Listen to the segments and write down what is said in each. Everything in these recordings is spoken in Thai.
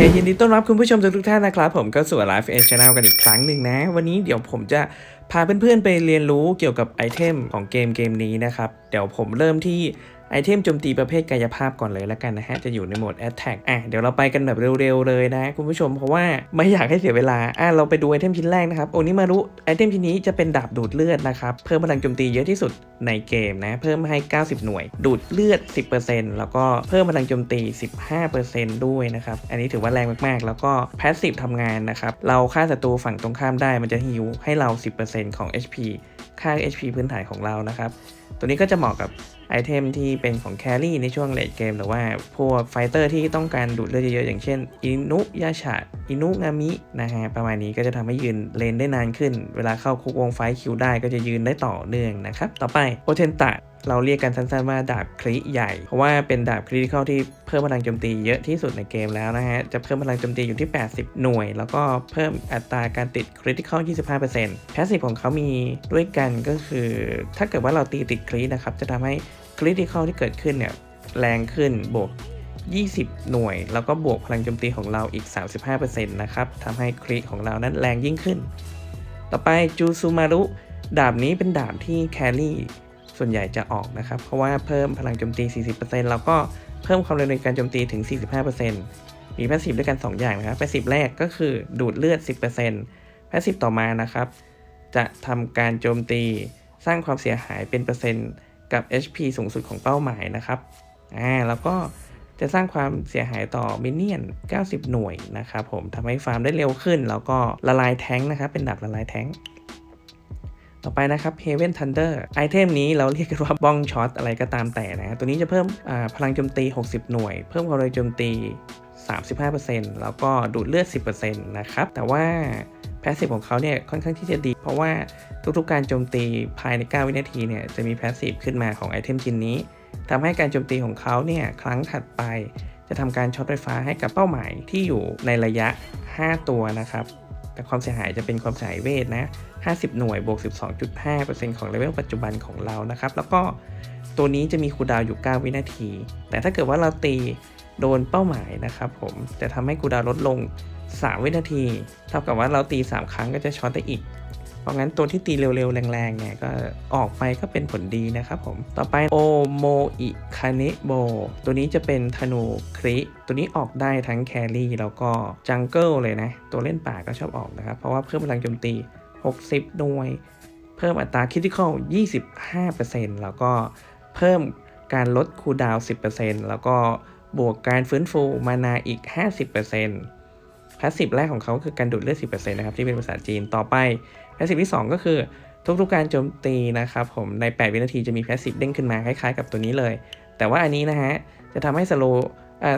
ยินดีต้อนรับคุณผู้ชมทุกท่านนะครับ ผมก็สู่ Life Edge Channel กันอีกครั้งหนึ่งนะ วันนี้เดี๋ยวผมจะพาเพื่อนๆไปเรียนรู้เกี่ยวกับไอเทมของเกมเกมนี้นะครับ เดี๋ยวผมเริ่มที่ ไอเทมโจมตีประเภทกายภาพก่อนเลยแล้วกันนะฮะ จะอยู่ในโหมด Attack อะเดี๋ยวเราไปกันแบบเร็วๆเลยนะคุณผู้ชมเพราะว่าไม่อยากให้เสียเวลาอะเราไปดูไอเทมชิ้นแรกนะครับโอนิมารุไอเทมชิ้นนี้จะเป็นดาบดูดเลือดนะครับเพิ่มพลังโจมตีเยอะที่สุดในเกมนะ เพิ่มให้ 90 หน่วย ดูดเลือด 10%แล้วก็เพิ่มพลังโจมตี 15%ด้วยนะครับ อันนี้ถือว่าแรงมากๆ แล้วก็แพสซีฟทำงานนะครับ เราฆ่าศัตรูฝั่งตรงข้ามได้มันจะฮิวให้เรา 10%ของ HP ค่า HP พื้นฐานของเรานะครับ ตัวนี้ก็จะเหมาะกับไอเทมที่เป็นของแครี่ในช่วงเลดเกม หรือว่าพวกไฟเตอร์ที่ต้องการดูดเลือดเยอะๆ อย่างเช่น อินุยาชะอินุงามินะฮะประมาณนี้ก็จะทำให้ยืนเลนได้นานขึ้น เวลาเข้าคุกวงไฟคิวได้ก็จะยืนได้ต่อเนื่องนะครับ ต่อไปโอเทนตะ เราเรียกกันสั้นๆว่าดาบคริใหญ่ เพราะว่าเป็นดาบคริติคอลที่เพิ่มพลังโจมตีเยอะที่สุดในเกมแล้วนะฮะ จะเพิ่มพลังโจมตีอยู่ที่ 80 หน่วย แล้วก็เพิ่มอัตราการติดคริติคอล25%แพสซีฟของเขามีด้วยกันก็คือ ถ้าเกิดว่าเราตีติดครินะครับ จะทำให้คริติคอลที่เกิดขึ้นเนี่ยแรงขึ้นบวก20 หน่วย แล้วก็บวกพลังโจมตีของเราอีก 35%นะครับทำให้คริของเรานั้นแรงยิ่งขึ้น ต่อไปจูซูมารุดาบนี้เป็นดาบที่แครี่ ส่วนใหญ่จะออกนะครับ เพราะว่าเพิ่มพลังโจมตี 40%แล้วก็เพิ่มความเร็วในการโจมตีถึง 45%มีแพสซีฟด้วยกัน 2 อย่างนะครับแพสซีฟแรกก็คือดูดเลือด 10%แพสซีฟต่อมานะครับ จะทำการโจมตีสร้างความเสียหายเป็นเปอร์เซ็นต์กับ HP สูงสุดของเป้าหมายนะครับอ่าแล้วก็จะสร้างความเสียหายต่อมินเนี่ยน 90 หน่วยนะครับผมทำให้ฟาร์มได้เร็วขึ้น แล้วก็ละลายแท้งนะครับ เป็นดาบละลายแท้ง ต่อไปนะครับ Heaven Thunder ไอเทมนี้เราเรียกกันว่าบ้องช็อตอะไรก็ตามแต่นะตัวนี้จะเพิ่มพลังโจมตี 60 หน่วย เพิ่มความเร็วโจมตี 35%แล้วก็ดูดเลือด 10%นะครับ แต่ว่าแพสซีฟของเขาเนี่ยค่อนข้างที่จะดี เพราะว่าทุกๆการโจมตีภายใน 9 วินาทีเนี่ยจะมีแพสซีฟขึ้นมาของไอเทมชิ้นนี้ทำให้การโจมตีของเขาเนี่ยครั้งถัดไป จะทำการช็อตไฟฟ้าให้กับเป้าหมายที่อยู่ในระยะ 5 ตัวนะครับ แต่ความเสียหายจะเป็นความเสียหายเวทนะ 50 หน่วยบวก 12.5%ของเลเวลปัจจุบันของเรานะครับ แล้วก็ตัวนี้จะมีคูลดาวอยู่ 9 วินาที แต่ถ้าเกิดว่าเราตีโดนเป้าหมายนะครับผมจะทำให้คูลดาวลดลง 3 วินาที เท่ากับว่าเราตี 3 ครั้งก็จะช็อตได้อีก เพราะงั้นตัวที่ตีเร็วๆ แรงๆ เนี่ยก็ออกไปก็เป็นผลดีนะครับผม ต่อไปโอโมอิคาเนโบตัวนี้จะเป็นธนูคริตัวนี้ออกได้ทั้งแครี่แล้วก็จังเกิลเลยนะ ตัวเล่นป่าก็ชอบออกนะครับ เพราะว่าเพิ่มพลังโจมตี 60 หน่วย เพิ่มอัตราคิติคอล25%แล้วก็เพิ่มการลดคูลดาวน์10%แล้วก็บวกการฟื้นฟูมานาอีก 50% พาสซีฟแรกของเขาคือการดูดเลือด 10%นะครับที่เป็นภาษาจีนต่อไปพาสซีฟที่ 2 ก็คือทุกๆการโจมตีนะครับผมใน 8 วินาทีจะมีพาสซีฟเด้งขึ้นมาคล้ายๆ กับตัวนี้เลย แต่ว่าอันนี้นะฮะจะทำให้สโล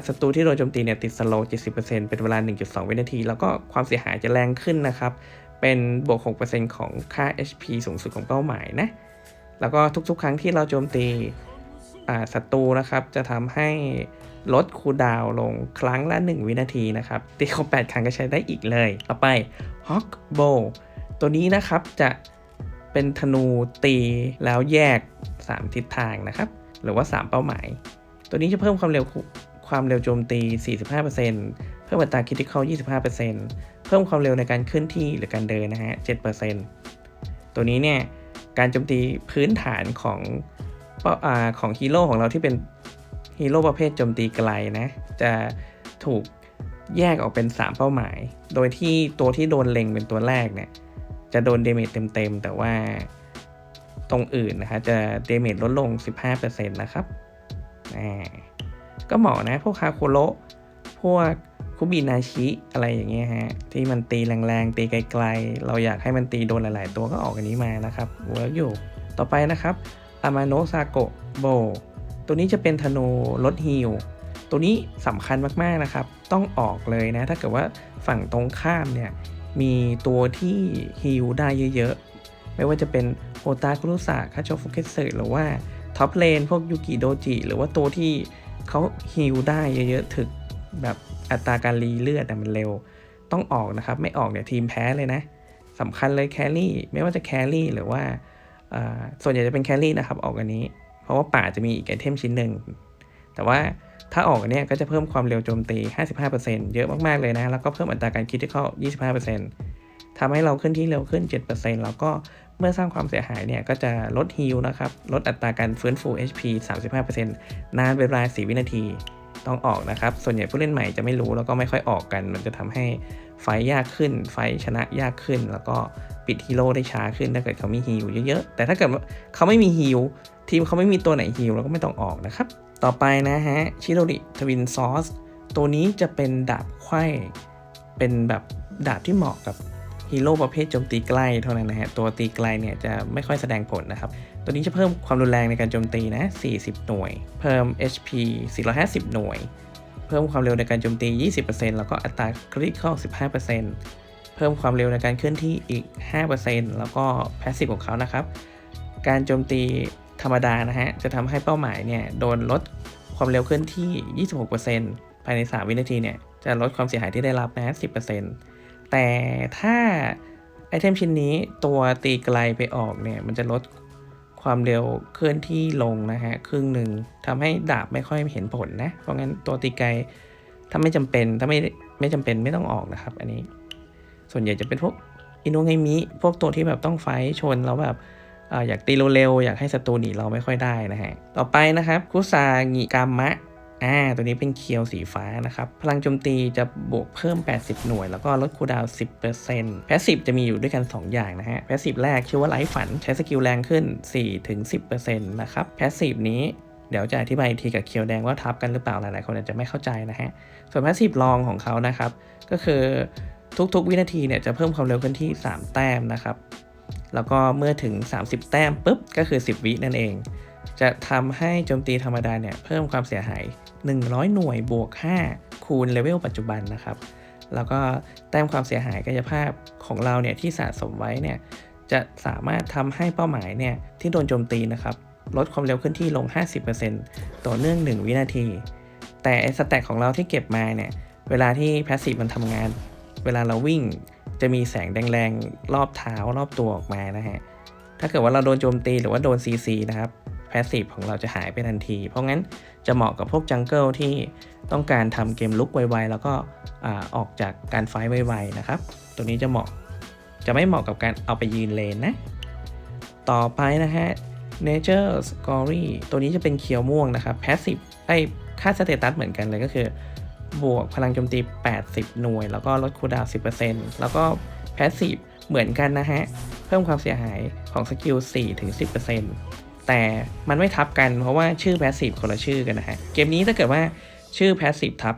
ศัตรูที่โดนโจมตีเนี่ยติดสโล70%เป็นเวลา 1.2 วินาที แล้วก็ความเสียหายจะแรงขึ้นนะครับ เป็นบวก 6%ของค่า HP สูงสุดของเป้าหมายนะ แล้วก็ทุกๆ ครั้งที่เราโจมตีศัตรูนะครับ จะทำให้ ลดคูลดาวลงครั้งละ 1 วินาทีนะครับ ตีครบ8ครั้งก็ใช้ได้อีกเลย ต่อไป Hawk Bow ตัวนี้นะครับจะเป็นธนูตีแล้วแยก 3 ทิศทางนะครับ หรือว่า 3 เป้าหมาย ตัวนี้จะเพิ่มความเร็วความเร็วโจมตี 45%เพิ่มอัตราคิติคอล25%เพิ่มความเร็วในการเคลื่อนที่หรือการเดินนะฮะ 7%ตัวนี้เนี่ย การโจมตีพื้นฐานของอของฮีโร่ของเราที่เป็น ฮีโร่ประเภทโจมตีไกลนะ จะถูกแยกออกเป็น 3 เป้าหมาย โดยที่ตัวที่โดนเล็งเป็นตัวแรกเนี่ย จะโดนเดเมจเต็มๆ แต่ว่าตรงอื่นนะคะจะเดเมจลดลง 15%นะครับก็เหมาะนะพวกคาโคโรพวกคุบินาชิอะไรอย่างเงี้ยฮะ ที่มันตีแรงๆ ตีไกลๆ เราอยากให้มันตีโดนหลายๆ ตัวก็ออกอันนี้มานะครับเวิร์กอยู่ ต่อไปนะครับอามาโนซาโกโบ ตัวนี้จะเป็นธนูลดฮิลตัวนี้สำคัญมากๆนะครับ ต้องออกเลยนะ ถ้าเกิดว่าฝั่งตรงข้ามเนี่ย มีตัวที่ฮิลได้เยอะๆ ไม่ว่าจะเป็นโอตาคุรุสะคาโชฟุเกสึหรือว่าท็อปเลนพวกยูกิโดจิ หรือว่าตัวที่เขาฮิลได้เยอะๆ ถึกแบบอัตราการรีเลือดมันเร็ว ต้องออกนะครับ ไม่ออกเนี่ยทีมแพ้เลยนะสำคัญเลยแครี่ ไม่ว่าจะแครี่หรือว่าส่วนใหญ่จะเป็นแครี่นะครับ ออกอันนี้ เพราะว่าป่าจะมีอีกไอเทมชิ้นหนึ่ง แต่ว่าถ้าออกอันเนี้ยก็จะเพิ่มความเร็วโจมตี 55%เยอะมาก ๆ เลยนะ แล้วก็เพิ่มอัตราการคิดที่เข้า 25%ทำให้เราขึ้นที่เร็วขึ้น 7%แล้วก็เมื่อสร้างความเสียหายเนี่ยก็จะลดฮิลนะครับ ลดอัตราการฟื้นฟู HP 35%นานเป็นราย4วินาที ต้องออกนะครับ ส่วนใหญ่ผู้เล่นใหม่จะไม่รู้แล้วก็ไม่ค่อยออกกัน มันจะทำให้ไฟยากขึ้น ไฟชนะยากขึ้น แล้วก็ปิดฮีโร่ได้ช้าขึ้นถ้าเกิดเขามีฮิลเยอะๆ แต่ถ้าเกิดเขาไม่มีฮิลทีมเขาไม่มีตัวไหนฮิลเราก็ไม่ต้องออกนะครับ ต่อไปนะฮะชิโรริทวินซอสตัวนี้จะเป็นดาบไขว้เป็นแบบดาบที่เหมาะกับ ฮีโร่ประเภทโจมตีใกล้เท่านั้นนะฮะ ตัวตีไกลเนี่ยจะไม่ค่อยแสดงผลนะครับ ตัวนี้จะเพิ่มความรุนแรงในการโจมตีนะ 40 หน่วย เพิ่ม HP 450 หน่วย เพิ่มความเร็วในการโจมตี 20%แล้วก็อัตราคริติคอล15%เพิ่มความเร็วในการเคลื่อนที่อีก 5%แล้วก็แพสซีฟของเขานะครับ การโจมตีธรรมดานะฮะ จะทำให้เป้าหมายเนี่ยโดนลดความเร็วเคลื่อนที่ 26%ภายใน 3 วินาทีเนี่ย จะลดความเสียหายที่ได้รับนะ 10% แต่ถ้าไอเทมชิ้นนี้ตัวตีไกลไปออกเนี่ย มันจะลดความเร็วเคลื่อนที่ลงนะฮะ ครึ่งหนึ่งทำให้ดาบไม่ค่อยเห็นผลนะ เพราะงั้นตัวตีไกลถ้าไม่จำเป็นถ้าไม่ไม่จำเป็นไม่ต้องออกนะครับ อันนี้ ส่วนใหญ่จะเป็นพวกอินุไงมิพวกตัวที่แบบต้องไฟท์ชนแล้วแบบอาอยากตีเร็วๆอยากให้ศัตรูหนีเราไม่ค่อยได้นะฮะ ต่อไปนะครับคุซางิกามะ อ่า ตัวนี้เป็นเคียวสีฟ้านะครับ พลังโจมตีจะบวกเพิ่ม 80 หน่วย แล้วก็ลดคูดาวน์10%แพสซีฟจะมีอยู่ด้วยกัน 2 อย่างนะฮะ แพสซีฟแรกชื่อว่าไลฟ์ฝัน ใช้สกิลแรงขึ้น 4-10%นะครับ แพสซีฟนี้เดี๋ยวจะอธิบายทีกับเคียวแดงว่าทับกันหรือเปล่าหลายๆคนอาจจะไม่เข้าใจนะฮะ ส่วนแพสซีฟรองของเขานะครับ ก็คือทุกๆ วินาทีเนี่ยจะเพิ่มความเร็วขึ้นที่ 3 แต้มนะครับ แล้วก็เมื่อถึง 30 แต้มปุ๊บก็คือ 10 วินั่นเองจะทำให้โจมตีธรรมดาเนี่ยเพิ่มความเสียหาย 100 หน่วยบวก 5 คูณเลเวลปัจจุบันนะครับ แล้วก็แต้มความเสียหายกายภาพของเราเนี่ยที่สะสมไว้เนี่ยจะสามารถทำให้เป้าหมายเนี่ยที่โดนโจมตีนะครับลดความเร็วขึ้นที่ลง 50%ต่อเนื่อง 1 วินาที แต่สแต็กของเราที่เก็บมาเนี่ยเวลาที่แพสซีฟมันทำงาน เวลาเราวิ่งจะมีแสงแดงๆ รอบเท้ารอบตัวออกมานะฮะ ถ้าเกิดว่าเราโดนโจมตีหรือว่าโดน CC นะครับ พสซีฟของเราจะหายไปทันที เพราะงั้นจะเหมาะกับพวกจังเกิลที่ต้องการทำเกมลุกไวๆ แล้วก็อออกจากการไฟท์ไวๆนะครับ ตัวนี้จะเหมาะจะไม่เหมาะกับการเอาไปยืนเลนนะ ต่อไปนะฮะ Nature Scory ตัวนี้จะเป็นเคียวม่วงนะครับ Passive ไอ้ค่าสเตตัสเหมือนกันเลยก็คือบวกพลังโจมตี 80 หน่วย แล้วก็ลดคูดาวน์10%แล้วก็ Passive เหมือนกันนะฮะ เพิ่มความเสียหายของสกิล 4-10% แต่มันไม่ทับกันเพราะว่าชื่อ Passive คนละชื่อกันนะฮะ เกมนี้ถ้าเกิดว่าชื่อ Passive ทับ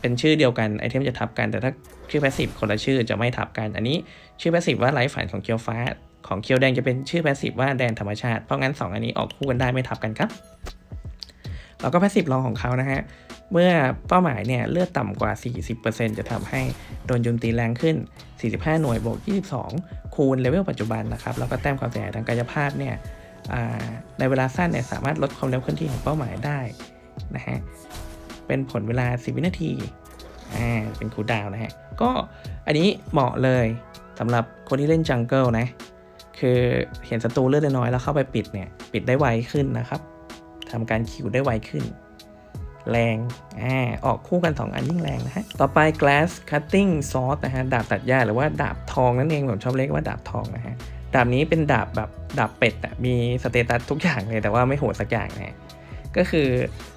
เป็นชื่อเดียวกันไอเทมจะทับกัน แต่ถ้าชื่อ Passive คนละชื่อจะไม่ทับกัน อันนี้ชื่อ Passive ว่าไลฟ์ฝันของเคียวฟ้า ของเคียวแดงจะเป็นชื่อ Passive ว่าแดนธรรมชาติเพราะงั้น 2 อันนี้ออกคู่กันได้ไม่ทับกันครับแล้วก็ Passive รองของเขานะฮะเมื่อเป้าหมายเนี่ยเลือดต่ำกว่า 40%จะทำให้โดนโจมตีแรงขึ้น 45 หน่วยบวก22 คูณเลเวลปัจจุบันนะครับ แล้วก็แต้มความเสียหายทางกายภาพเนี่ย ในเวลาสั้นเนี่ยสามารถลดความเร็วเคลื่อนที่ของเป้าหมายได้นะฮะเป็นผลเวลา 10 วินาทีอ่าเป็นคูดาวนะฮะก็อันนี้เหมาะเลยสำหรับคนที่เล่นจังเกิลนะคือเห็นศัตรูเลือดน้อยแล้วเข้าไปปิดเนี่ยปิดได้ไวขึ้นนะครับทำการคิวได้ไวขึ้น แรงอ่าออกคู่กัน 2 อันยิ่งแรงนะฮะต่อไป glass cutting sword นะฮะดาบตัดหญ้าหรือว่าดาบทองนั่นเองผมชอบเรียกว่าดาบทองนะฮะ ดาบนี้เป็นดาบแบบดาบเป็ดอะมีสเตตัสทุกอย่างเลยแต่ว่าไม่โหดสักอย่างนะก็คือ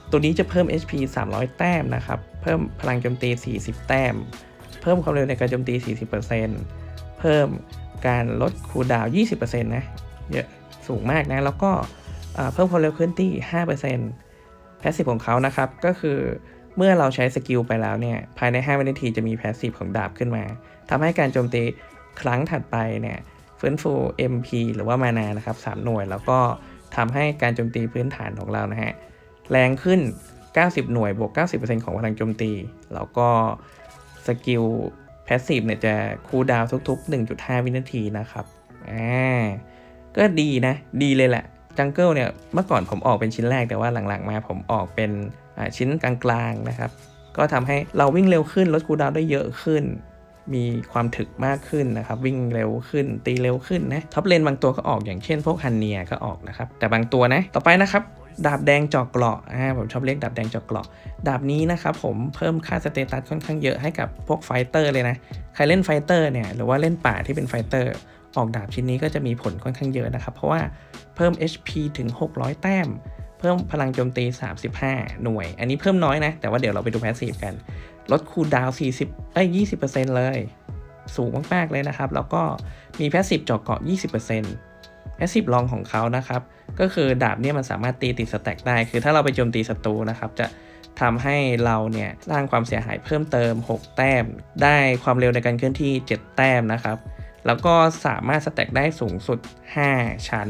ตัวนี้จะเพิ่ม HP 300 แต้มนะครับ เพิ่มพลังโจมตี 40 แต้ม เพิ่มความเร็วในการโจมตี 40%เพิ่มการลดคูลดาวน์20%นะเยอะสูงมากนะ แล้วก็เพิ่มความเร็วเคลื่อนที่ 5%แพสซีฟของเขานะครับ ก็คือเมื่อเราใช้สกิลไปแล้วเนี่ย ภายใน 5 วินาทีจะมีแพสซีฟของดาบขึ้นมา ทำให้การโจมตีครั้งถัดไปเนี่ย ฟื้นฟู MP หรือว่ามานานะครับ3หน่วย แล้วก็ทำให้การโจมตีพื้นฐานของเรานะฮะแรงขึ้น 90 หน่วยบวก 90%ของพลังโจมตี แล้วก็สกิลแพสซีฟเนี่ยจะคูลดาวทุก ๆ 1.5 วินาทีนะครับอ่าก็ดีนะ ดีเลยแหละจังเกิลเนี่ยเมื่อก่อนผมออกเป็นชิ้นแรกแต่ว่าหลังๆมาผมออกเป็นชิ้นกลางๆนะครับ ก็ทำให้เราวิ่งเร็วขึ้นลดคูลดาวได้เยอะขึ้น มีความถึกมากขึ้นนะครับ วิ่งเร็วขึ้น ตีเร็วขึ้นนะท็อปเลนบางตัวก็ออกอย่างเช่นพวกฮันเนียก็ออกนะครับ แต่บางตัวนะ ต่อไปนะครับดาบแดงจอกเกราะอ่าผมชอบเรียกดาบแดงจอกเกราะ ดาบนี้นะครับผมเพิ่มค่าสเตตัสค่อนข้างเยอะให้กับพวกไฟเตอร์เลยนะ ใครเล่นไฟเตอร์เนี่ยหรือว่าเล่นป่าที่เป็นไฟเตอร์ ออกดาบชิ้นนี้ก็จะมีผลค่อนข้างเยอะนะครับ เพราะว่าเพิ่ม HP ถึง 600 แต้ม เพิ่มพลังโจมตี 35 หน่วย อันนี้เพิ่มน้อยนะ แต่ว่าเดี๋ยวเราไปดูแพสซีฟกัน ลดคูลดาวน์40เอ้ย20%เลย สูงมาก ๆ เลยนะครับ แล้วก็มีแพสซีฟเจาะเกาะ 20%แพสซีฟลองของเขานะครับ ก็คือดาบเนี่ยมันสามารถตีติดสแต็กได้ คือถ้าเราไปโจมตีศัตรูนะครับ จะทำให้เราเนี่ยสร้างความเสียหายเพิ่มเติม 6 แต้ม ได้ความเร็วในการเคลื่อนที่ 7 แต้มนะครับ แล้วก็สามารถสแต็กได้สูงสุด 5 ชั้น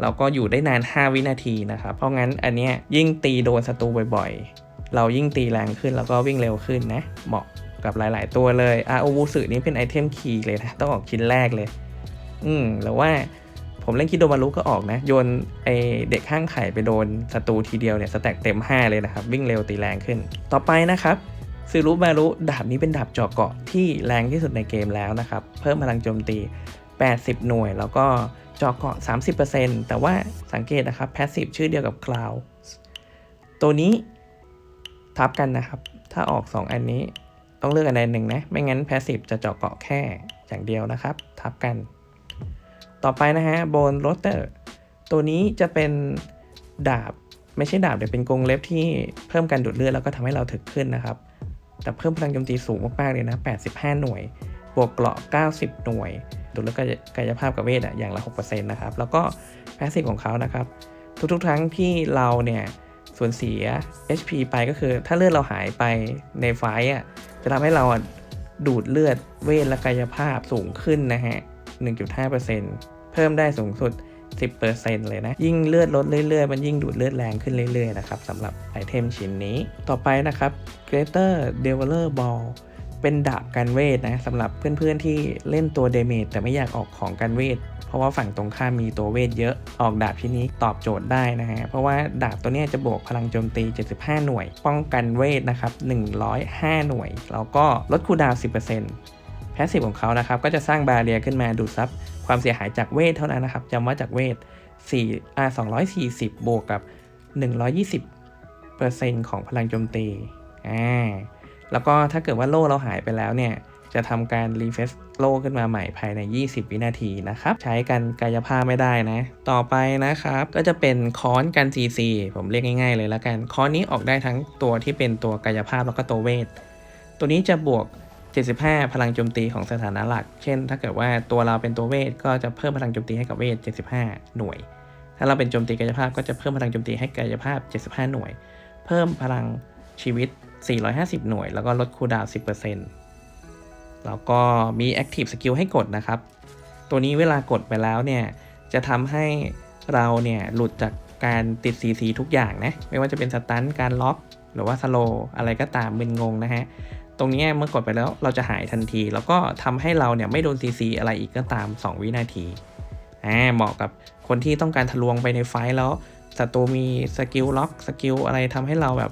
แล้วก็อยู่ได้นาน 5 วินาทีนะครับ เพราะงั้นอันเนี้ยยิ่งตีโดนศัตรูบ่อย เรายิ่งตีแรงขึ้นแล้วก็วิ่งเร็วขึ้นนะ เหมาะกับหลาย ๆ ตัวเลยอาโอวูสึนี้เป็นไอเทมคีย์เลยนะ ต้องออกชิ้นแรกเลย อืมหรือว่าผมเล่นคิดโดมารุก็ออกนะ โยนไอเด็กข้างไข่ไปโดนศัตรูทีเดียวเนี่ยสแต็กเต็ม 5 เลยนะครับ วิ่งเร็วตีแรงขึ้น ต่อไปนะครับซูรุบารุดาบนี้เป็นดาบเจาะเกาะที่แรงที่สุดในเกมแล้วนะครับ เพิ่มพลังโจมตี 80 หน่วย แล้วก็เจาะเกาะ 30%แต่ว่าสังเกตนะครับแพสซีฟชื่อเดียวกับคลาวตัวนี้ ทับกันนะครับ ถ้าออก 2 อันนี้ต้องเลือกอันใดหนึ่งนะ ไม่งั้นแพสซีฟจะเจาะเกาะแค่อย่างเดียวนะครับ ทับกัน ต่อไปนะฮะโบนโรเตอร์ตัวนี้จะเป็นดาบไม่ใช่ดาบแต่เป็นกรงเล็บที่เพิ่มการดูดเลือดแล้วก็ทำให้เราถึกขึ้นนะครับ แต่เพิ่มพลังโจมตีสูงมากๆเลยนะ 85 หน่วย บวกเกราะ 90 หน่วย ดูแล้วก็กายภาพกับเวทอะอย่างละ 6%นะครับ แล้วก็แพสซีฟของเขานะครับ ทุกๆครั้งที่เราเนี่ย สูญเสีย HP ไปก็คือถ้าเลือดเราหายไปในไฟอะจะทำให้เราดูดเลือดเวทและกายภาพสูงขึ้นนะฮะ 1.5%เพิ่มได้สูงสุด 10%เลยนะ ยิ่งเลือดลดเรื่อยๆ มันยิ่งดูดเลือดแรงขึ้นเรื่อยๆ นะครับสำหรับไอเทมชิ้นนี้ ต่อไปนะครับ Greater d e v e l o r Ball เป็นดาบกันเวทนะสำหรับเพื่อนๆที่เล่นตัวเดเมจแต่ไม่อยากออกของกันเวท เพราะว่าฝั่งตรงข้ามมีตัวเวทเยอะ ออกดาบชิ้นนี้ตอบโจทย์ได้นะฮะ เพราะว่าดาบตัวนี้จะบวกพลังโจมตี 75 หน่วย ป้องกันเวทนะครับ 105 หน่วย แล้วก็ลดคูดาว 10%แพสซีฟของเขานะครับ ก็จะสร้างบาเรียขึ้นมาดูดซับความเสียหายจากเวทเท่านั้นนะครับจำว่าจากเวท4อ่า240 บวกกับ 120%ของพลังโจมตี อ่า แล้วก็ถ้าเกิดว่าโล่เราหายไปแล้วเนี่ย จะทำการรีเฟซโล่ขึ้นมาใหม่ภายใน 20 วินาทีนะครับ ใช้กันกายภาพไม่ได้นะ ต่อไปนะครับ ก็จะเป็นค้อนกัน CC ผมเรียกง่ายๆเลยแล้วกันค้อนนี้ออกได้ทั้งตัวที่เป็นตัวกายภาพแล้วก็ตัวเวท ตัวนี้จะบวก 75 พลังโจมตีของสถานะหลัก เช่น ถ้าเกิดว่าตัวเราเป็นตัวเวทก็จะเพิ่มพลังโจมตีให้กับเวท 75 หน่วย ถ้าเราเป็นโจมตีกายภาพก็จะเพิ่มพลังโจมตีให้กายภาพ 75 หน่วย เพิ่มพลังชีวิต 450 หน่วย แล้วก็ลดคูลดาวน์10% แล้วก็มี Active Skill ให้กดนะครับ ตัวนี้เวลากดไปแล้วเนี่ย จะทำให้เราเนี่ยหลุดจากการติด CC ทุกอย่างนะ ไม่ว่าจะเป็นสตันการล็อกหรือว่าสโลอะไรก็ตามมึนงงนะฮะ ตรงนี้เมื่อกดไปแล้วเราจะหายทันที แล้วก็ทำให้เราเนี่ยไม่โดน CC อะไรอีกก็ตาม 2 วินาที อ่าเหมาะกับคนที่ต้องการทะลวงไปในไฟแล้วศัตรูมีสกิลล็อกสกิลอะไรทำให้เราแบบ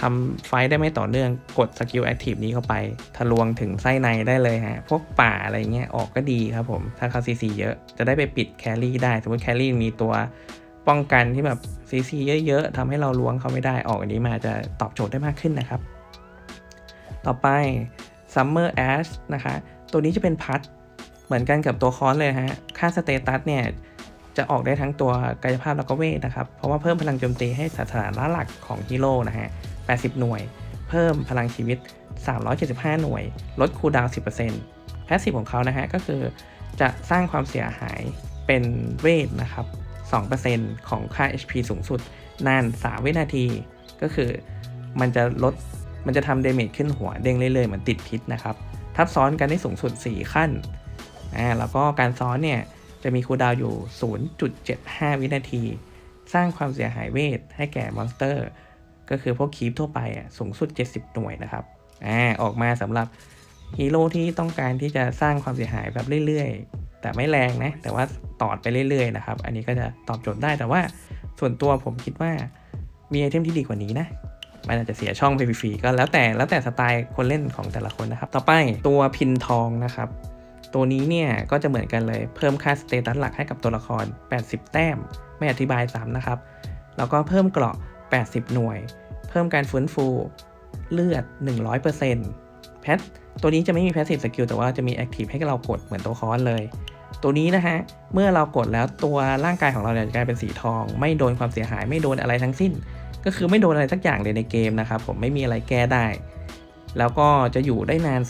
ทำไฟได้ไม่ต่อเนื่องกดสกิลแอคทีฟนี้เข้าไป ทะลวงถึงไส้ในได้เลยฮะ พวกป่าอะไรเงี้ยออกก็ดีครับผม ถ้าเขา CC เยอะจะได้ไปปิดแครี่ได้ สมมติแครี่มีตัวป้องกันที่แบบ CC เยอะๆทำให้เราล้วงเขาไม่ได้ออกอันนี้มาจะตอบโจทย์ได้มากขึ้นนะครับ ต่อไป Summer Ash นะคะ ตัวนี้จะเป็นพัดเหมือนกันกับตัวคอนเลยฮะ ค่าสเตตัสเนี่ยจะออกได้ทั้งตัวกายภาพแล้วก็เวทนะครับ เพราะว่าเพิ่มพลังโจมตีให้สถานะหลักของฮีโร่นะฮะ 80 หน่วย เพิ่มพลังชีวิต 375 หน่วย ลดคูลดาวน์ 10%แพสซีฟของเขานะฮะก็คือจะสร้างความเสียหายเป็นเวทนะครับ 2%ของค่า HP สูงสุด นาน 3 วินาที ก็คือมันจะลด มันจะทำเดเมจขึ้นหัวเด้งเรื่อยๆ เหมือนติดพิษนะครับ ทับซ้อนกันได้สูงสุด 4 ขั้นอ่าแล้วก็การซ้อนเนี่ยจะมีคูลดาวน์อยู่ 0.75 วินาที สร้างความเสียหายเวทให้แก่มอนสเตอร์ ก็คือพวกคีปทั่วไปอะสูงสุด 70 หน่วยนะครับอ่าออกมาสำหรับฮีโร่ที่ต้องการที่จะสร้างความเสียหายแบบเรื่อยๆ แต่ไม่แรงนะ แต่ว่าตอดไปเรื่อยๆนะครับ อันนี้ก็จะตอบโจทย์ได้แต่ว่าส่วนตัวผมคิดว่ามีไอเทมที่ดีกว่านี้นะ มันอาจจะเสียช่องไปฟรีๆก็แล้วแต่แล้วแต่สไตล์คนเล่นของแต่ละคนนะครับ ต่อไปตัวพินทองนะครับ ตัวนี้เนี่ยก็จะเหมือนกันเลยเพิ่มค่าสเตตัสหลักให้กับตัวละคร 80 แต้ม ไม่อธิบายซ้ำนะครับ แล้วก็เพิ่มเกราะ 80 หน่วย เพิ่มการฟื้นฟู เลือด 100%แพทตัวนี้จะไม่มี passive skill แต่ว่าจะมี active ให้เรากดเหมือนตัวคอนเลย ตัวนี้นะฮะ เมื่อเรากดแล้วตัวร่างกายของเราเนี่ยจะกลายเป็นสีทอง ไม่โดนความเสียหายไม่โดนอะไรทั้งสิ้น ก็คือไม่โดนอะไรสักอย่างเลยในเกมนะครับผมไม่มีอะไรแก้ได้ แล้วก็จะอยู่ได้นาน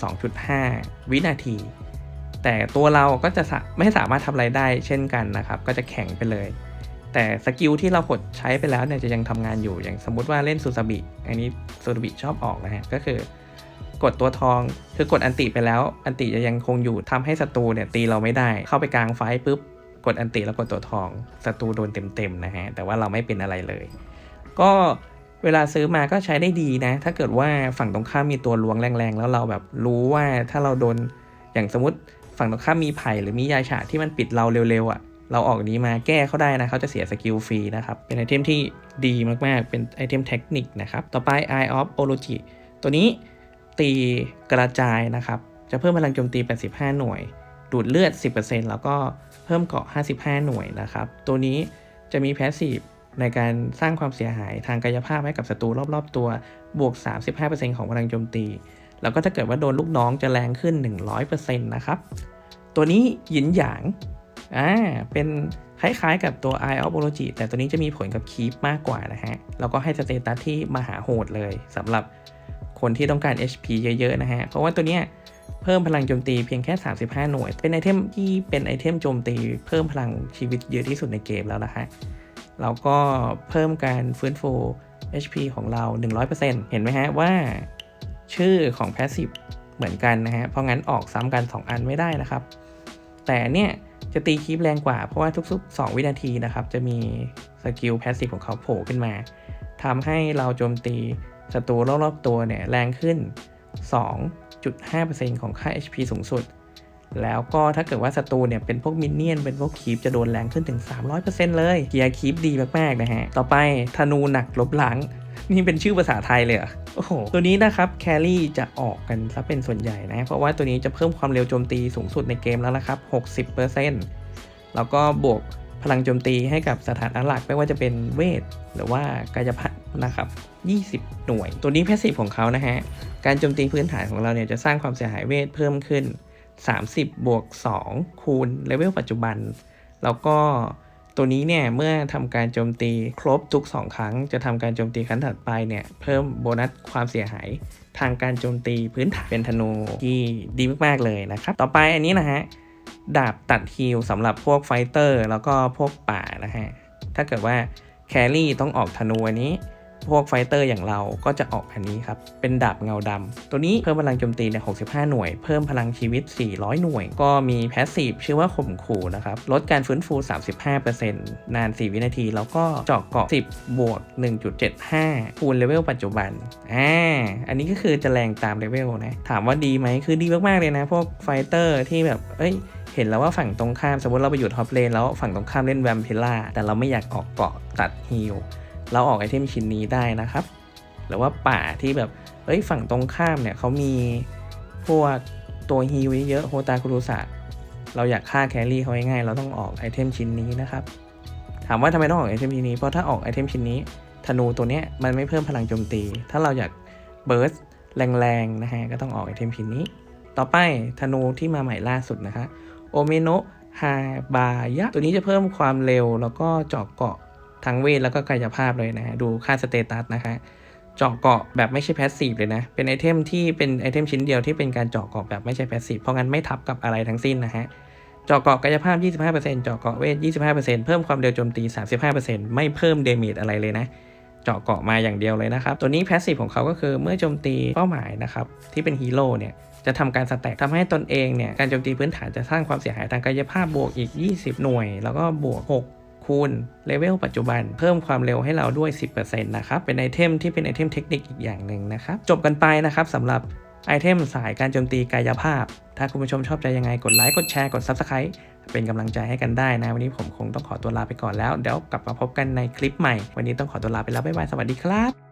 2.5 วินาที แต่ตัวเราก็จะสะไม่สามารถทำอะไรได้เช่นกันนะครับ ก็จะแข็งไปเลย แต่สกิลที่เรากดใช้ไปแล้วเนี่ยจะยังทำงานอยู่อย่างสมมุติว่าเล่นซูซาบิอันนี้ซูซาบิชอบออกนะฮะก็คือกดตัวทองคือกดอันติไปแล้ว อันติจะยังคงอยู่ทำให้ศัตรูเนี่ยตีเราไม่ได้ เข้าไปกลางไฟปุ๊บกดอันติแล้วกดตัวทองศัตรูโดนเต็มๆนะฮะแต่ว่าเราไม่เป็นอะไรเลย ก็เวลาซื้อมาก็ใช้ได้ดีนะ ถ้าเกิดว่าฝั่งตรงข้ามมีตัวล้วงแรงๆ แล้วเราแบบรู้ว่าถ้าเราโดนอย่างสมมติฝั่งตรงข้ามมีไผ่หรือมียาฉาที่มันปิดเราเร็วๆอะ่ะ เราออกนี้มาแก้เขาได้นะเขาจะเสียสกิลฟรีนะครับ เป็นไอเทมที่ดีมากๆ เป็นไอเทมเทคนิคนะครับ ต่อไป Eye of Ology ตัวนี้ตีกระจายนะครับ จะเพิ่มพลังโจมตี 85 หน่วย ดูดเลือด 10%แล้วก็เพิ่มเกาะ 55 หน่วยนะครับ ตัวนี้จะมีแพสซีฟในการสร้างความเสียหายทางกายภาพให้กับศัตรูรอบๆ ตัว บวก 35%ของพลังโจมตี แล้วก็ถ้าเกิดว่าโดนลูกน้องจะแรงขึ้น 100%นะครับ ตัวนี้หยินหยาง อ่าเป็นคล้ายๆกับตัว Eye of Ology แต่ตัวนี้จะมีผลกับคีปมากกว่านะฮะ แล้วก็ให้สเตตัสที่มหาโหดเลยสำหรับคนที่ต้องการ HP เยอะๆนะฮะ เพราะว่าตัวเนี้ยเพิ่มพลังโจมตีเพียงแค่ 35 หน่วย เป็นไอเทมที่เป็นไอเทมโจมตี เพิ่มพลังชีวิตเยอะที่สุดในเกมแล้วนะฮะ แล้วก็เพิ่มการฟื้นฟู HP ของเรา 100%เห็นไหมฮะว่า ชื่อของ Passive เหมือนกันนะฮะ เพราะงั้นออกซ้ำกัน 2 อันไม่ได้นะครับ แต่เนี่ย จะตีคีปแรงกว่า เพราะว่าทุกๆ 2 วินาทีนะครับ จะมีสกิล Passive ของเขาโผล่ขึ้นมาทำให้เราโจมตีศัตรูรอบๆตัวเนี่ยแรงขึ้น 2.5%ของค่า HP สูงสุด แล้วก็ถ้าเกิดว่าศัตรูเนี่ยเป็นพวกมินเนี่ยน เป็นพวกคีปจะโดนแรงขึ้นถึง 300%เลย เกียร์คีปดีมากๆนะฮะ ต่อไปธนูหนักลบหลัง นี่เป็นชื่อภาษาไทยเลยเหรอโอ้โห ตัวนี้นะครับแครี่จะออกกันซะเป็นส่วนใหญ่นะ เพราะว่าตัวนี้จะเพิ่มความเร็วโจมตีสูงสุดในเกมแล้วนะครับ 60%แล้วก็บวกพลังโจมตีให้กับสถานะหลักไม่ว่าจะเป็นเวท หรือว่ากายภาพนะครับ 20 หน่วย ตัวนี้แพสซีฟของเขานะฮะ การโจมตีพื้นฐานของเราเนี่ยจะสร้างความเสียหายเวทเพิ่มขึ้น 30 บวก 2 คูณเลเวลปัจจุบัน แล้วก็ ตัวนี้เนี่ยเมื่อทำการโจมตีครบทุก 2 ครั้ง จะทำการโจมตีครั้งถัดไปเนี่ยเพิ่มโบนัสความเสียหายทางการโจมตีพื้นฐานเป็นธนูที่ดีมากๆเลยนะครับ ต่อไปอันนี้นะฮะดาบตัดฮิลสำหรับพวกไฟเตอร์แล้วก็พวกป่านะฮะ ถ้าเกิดว่าแครี่ต้องออกธนูอันนี้ พวกไฟเตอร์อย่างเราก็จะออกอันนี้ครับ เป็นดาบเงาดำตัวนี้เพิ่มพลังโจมตีใน65 หน่วย เพิ่มพลังชีวิต 400 หน่วย ก็มีแพสซีฟชื่อว่าข่มขู่นะครับ ลดการฟื้นฟู 35%นาน 4 วินาที แล้วก็เจาะเกาะ 10 บวก 1.75 คูณเลเวลปัจจุบัน อ่า อันนี้ก็คือจะแรงตามเลเวลนะ ถามว่าดีไหม คือดีมากๆเลยนะ พวกไฟเตอร์ที่แบบ เอ้ยเห็นแล้วว่าฝั่งตรงข้าม สมมติเราไปอยู่ท็อปเลนแล้วฝั่งตรงข้ามเล่นแวมพิล่าแต่เราไม่อยากออกเกาะตัดฮีล เราออกไอเทมชิ้นนี้ได้นะครับ หรือว่าป่าที่แบบเอ้ยฝั่งตรงข้ามเนี่ยเขามีพวกตัวฮีลเยอะโฮตาคุรุสะเราอยากฆ่าแครี่เขาง่ายๆเราต้องออกไอเทมชิ้นนี้นะครับ ถามว่าทำไมต้องออกไอเทมชิ้นนี้ เพราะถ้าออกไอเทมชิ้นนี้ธนูตัวเนี้ยมันไม่เพิ่มพลังโจมตี ถ้าเราอยากเบิร์สแรงๆนะฮะก็ต้องออกไอเทมชิ้นนี้ ต่อไปธนูที่มาใหม่ล่าสุดนะคะโอเมโนะฮาบายะตัวนี้จะเพิ่มความเร็วแล้วก็เจาะเกาะ ทั้งเวทแล้วก็กายภาพเลยนะดูค่าสเตตัสนะคะเจาะเกาะแบบไม่ใช่แพสซีฟเลยนะ เป็นไอเทมที่เป็นไอเทมชิ้นเดียวที่เป็นการเจาะเกาะแบบไม่ใช่แพสซีฟเพราะงั้นไม่ทับกับอะไรทั้งสิ้นนะฮะเจาะเกาะกายภาพ 25%เจาะเกาะเวท 25%เพิ่มความเร็วโจมตี 35%ไม่เพิ่มเดเมจอะไรเลยนะ เจาะเกาะมาอย่างเดียวเลยนะครับ ตัวนี้แพสซีฟของเขาก็คือเมื่อโจมตีเป้าหมายนะครับ ที่เป็นฮีโร่เนี่ย จะทำการสแต็กทำให้ตนเองเนี่ย การโจมตีพื้นฐานจะสร้างความเสียหายทางกายภาพบวกอีก 20 หน่วย แล้วก็บวก 6 คูณเลเวลปัจจุบัน เพิ่มความเร็วให้เราด้วย 10%นะครับเป็นไอเทมที่เป็นไอเทมเทคนิคอีกอย่างหนึ่งนะครับจบกันไปนะครับสำหรับไอเทมสายการโจมตีกายภาพ ถ้าคุณผู้ชมชอบใจยังไงกดไลค์กดแชร์กด Subscribe เป็นกำลังใจให้กันได้นะ วันนี้ผมคงต้องขอตัวลาไปก่อนแล้ว เดี๋ยวกลับมาพบกันในคลิปใหม่ วันนี้ต้องขอตัวลาไปแล้วบ๊ายบายสวัสดีครับ